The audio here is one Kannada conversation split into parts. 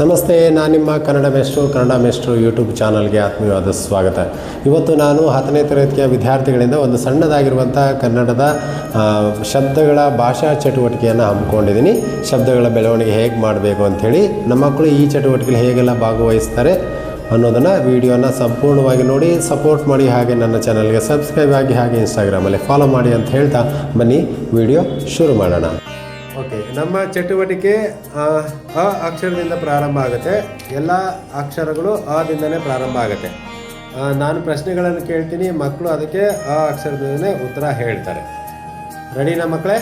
ನಮಸ್ತೆ, ನಾನು ನಿಮ್ಮ ಕನ್ನಡ ಮೇಷ್ಟ್ರು ಕನ್ನಡ ಮೇಷ್ಟ್ರು ಯೂಟ್ಯೂಬ್ ಚಾನಲ್ಗೆ ಆತ್ಮೀಯವಾದ ಸ್ವಾಗತ. ಇವತ್ತು ನಾನು ಹತ್ತನೇ ತರಗತಿಯ ವಿದ್ಯಾರ್ಥಿಗಳಿಂದ ಒಂದು ಸಣ್ಣದಾಗಿರುವಂಥ ಕನ್ನಡದ ಶಬ್ದಗಳ ಭಾಷಾ ಚಟುವಟಿಕೆಯನ್ನು ಹಮ್ಮಿಕೊಂಡಿದ್ದೀನಿ. ಶಬ್ದಗಳ ಬೆಳವಣಿಗೆ ಹೇಗೆ ಮಾಡಬೇಕು ಅಂಥೇಳಿ, ನಮ್ಮ ಮಕ್ಕಳು ಈ ಚಟುವಟಿಕೆಗಳು ಹೇಗೆಲ್ಲ ಭಾಗವಹಿಸ್ತಾರೆ ಅನ್ನೋದನ್ನು ವಿಡಿಯೋನ ಸಂಪೂರ್ಣವಾಗಿ ನೋಡಿ ಸಪೋರ್ಟ್ ಮಾಡಿ ಹಾಗೆ ನನ್ನ ಚಾನಲ್ಗೆ ಸಬ್ಸ್ಕ್ರೈಬ್ ಆಗಿ ಹಾಗೆ ಇನ್ಸ್ಟಾಗ್ರಾಮಲ್ಲಿ ಫಾಲೋ ಮಾಡಿ ಅಂತ ಹೇಳ್ತಾ ಬನ್ನಿ. ವಿಡಿಯೋ ಶುರು ಮಾಡೋಣ. ನಮ್ಮ ಚಟುವಟಿಕೆ ಅ ಅಕ್ಷರದಿಂದ ಪ್ರಾರಂಭ ಆಗುತ್ತೆ. ಎಲ್ಲ ಅಕ್ಷರಗಳು ಅದಿಂದನೇ ಪ್ರಾರಂಭ ಆಗುತ್ತೆ. ನಾನು ಪ್ರಶ್ನೆಗಳನ್ನು ಕೇಳ್ತೀನಿ ಮಕ್ಕಳು ಅದಕ್ಕೆ ಅ ಅಕ್ಷರದಿಂದನೇ ಉತ್ತರ ಹೇಳ್ತಾರೆ. ರೆಡಿನಾ ಮಕ್ಕಳೇ?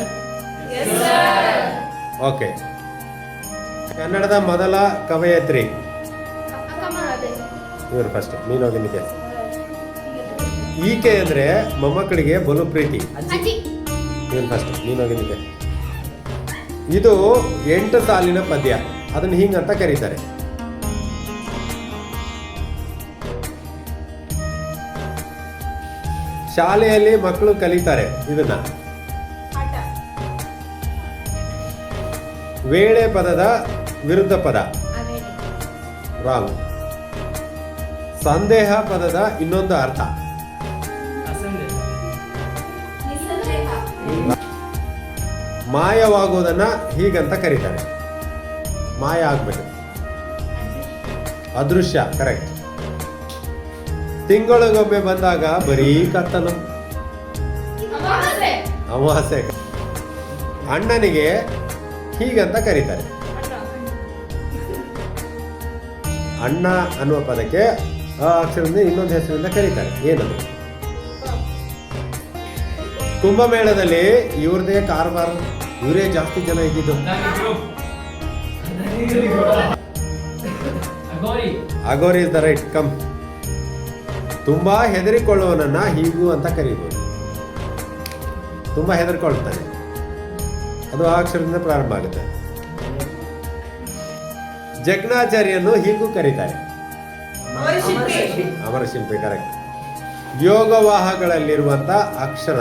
ಓಕೆ ಕನ್ನಡದ ಮೊದಲ ಕವಯತ್ರಿ. ಇವರು ಫಸ್ಟ್ ಮೀನೋಗಿನಿಕೆ ಈಕೆ ಅಂದರೆ ಮೊಮ್ಮಕ್ಕಳಿಗೆ ಬಲು ಪ್ರೀತಿ. ನೀನು ಫಸ್ಟ್ ಮೀನೋಗಿನಿಕೆ ಇದು ಎಂಟು ಸಾಲಿನ ಪದ್ಯ. ಅದನ್ನು ಹಿಂಗಂತ ಕರೀತಾರೆ. ಶಾಲೆಯಲ್ಲಿ ಮಕ್ಕಳು ಕಲಿತಾರೆ ಇದನ್ನ. ವೇಳೆ ಪದದ ವಿರುದ್ಧ ಪದ. ರಾಂಗ್. ಸಂದೇಹ ಪದದ ಇನ್ನೊಂದು ಅರ್ಥ. ಮಾಯವಾಗುವುದನ್ನ ಹೀಗಂತ ಕರೀತಾರೆ. ಮಾಯ ಆಗ್ಬೇಕು. ಅದೃಶ್ಯ ಕರೆಕ್ಟ್ ತಿಂಗಳಿಗೊಮ್ಮೆ ಬಂದಾಗ ಬರೀ ಕತ್ತಲು. ಅಮಾವಾಸ್ಯೆ. ಅಣ್ಣನಿಗೆ ಹೀಗಂತ ಕರೀತಾರೆ. ಅಣ್ಣ ಅನ್ನುವ ಪದಕ್ಕೆ ಆ ಅಕ್ಷರದಿಂದ ಇನ್ನೊಂದು ಹೆಸರಿಂದ ಕರೀತಾರೆ. ಏನದು? ಕುಂಭಮೇಳದಲ್ಲಿ ಇವ್ರದೇ ಕಾರ್ಬಾರ್ ಇವರೇ ಜಾಸ್ತಿ ಜನ ಇದ್ದಿದ್ದು. Aghori is the right come ತುಂಬಾ ಹೆದರಿಕೊಳ್ಳುವನನ್ನ ಹೀಗು ಅಂತ ಕರೀಬೋದು. ತುಂಬಾ ಹೆದರ್ಕೊಳ್ತಾನೆ. ಅದು ಆ ಅಕ್ಷರದಿಂದ ಪ್ರಾರಂಭ ಆಗುತ್ತೆ. ಜಗ್ನಾಚಾರ್ಯನ್ನು ಹೀಗೂ ಕರೀತಾರೆ. ಅಮರ ಶಿಲ್ಪಿ ಕರೆಕ್ಟ್ ಯೋಗವಾಹಗಳಲ್ಲಿರುವಂತ ಅಕ್ಷರ.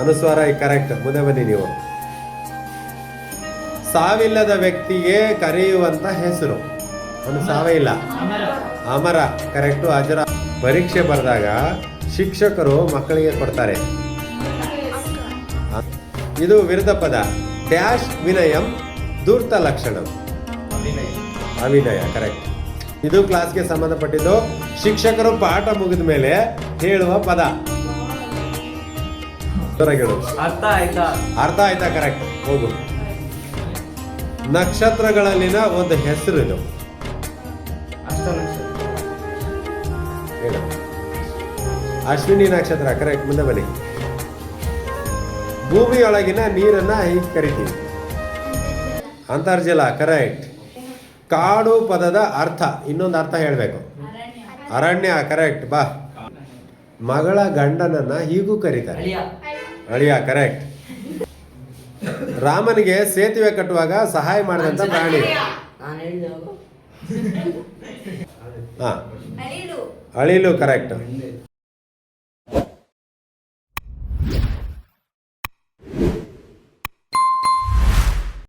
ಅನುಸ್ವಾರ ಕರೆಕ್ಟ್ ಮುಂದೆ ಬನ್ನಿ ನೀವು. ಸಾವಿಲ್ಲದ ವ್ಯಕ್ತಿಗೆ ಕರೆಯುವಂತ ಹೆಸರು. ಒಂದು ಸಾವೇ ಇಲ್ಲ. ಅಮರ. ಕರೆಕ್ಟು ಅಜರ. ಪರೀಕ್ಷೆ ಬರೆದಾಗ ಶಿಕ್ಷಕರು ಮಕ್ಕಳಿಗೆ ಕೊಡ್ತಾರೆ. ಇದು ವಿರುದ್ಧ ಪದ. ಡ್ಯಾಶ್ ವಿನಯಂ ದೂರ್ತ ಲಕ್ಷಣ. ಅವಿನಯ. ಕರೆಕ್ಟ್ ಇದು ಕ್ಲಾಸ್ಗೆ ಸಂಬಂಧಪಟ್ಟಿದ್ದು ಶಿಕ್ಷಕರು ಪಾಠ ಮುಗಿದ ಮೇಲೆ ಹೇಳುವ ಪದ. ಅರ್ಥ ಆಯ್ತಾ? ಅರ್ಥ ಆಯ್ತಾ? ಕರೆಕ್ಟ್ ಹೋಗು. ನಕ್ಷತ್ರಗಳಲ್ಲಿನ ಒಂದು ಹೆಸರು ಇದು. ಅಶ್ವಿನಿ ನಕ್ಷತ್ರ. ಕರೆಕ್ಟ್ ಮುಂದೆ ಬನ್ನಿ. ಭೂಮಿಯೊಳಗಿನ ನೀರನ್ನ ಹೀಗೆ ಕರಿತೀವಿ. ಅಂತರ್ಜಲ. ಕರೆಕ್ಟ್ ಕಾಡು ಪದದ ಅರ್ಥ. ಇನ್ನೊಂದು ಅರ್ಥ ಹೇಳಬೇಕು. ಅರಣ್ಯ. ಕರೆಕ್ಟ್ ಬಾ. ಮಗಳ ಗಂಡನನ್ನ ಹೀಗೂ ಕರೀತಾರೆ. ಅಳಿಯ ಕರೆಕ್ಟ್ ರಾಮನಿಗೆ ಸೇತುವೆ ಕಟ್ಟುವಾಗ ಸಹಾಯ ಮಾಡಿದಂತ ಪ್ರಾಣಿ. ಹಾ. ಅಳಿಲು. ಕರೆಕ್ಟ್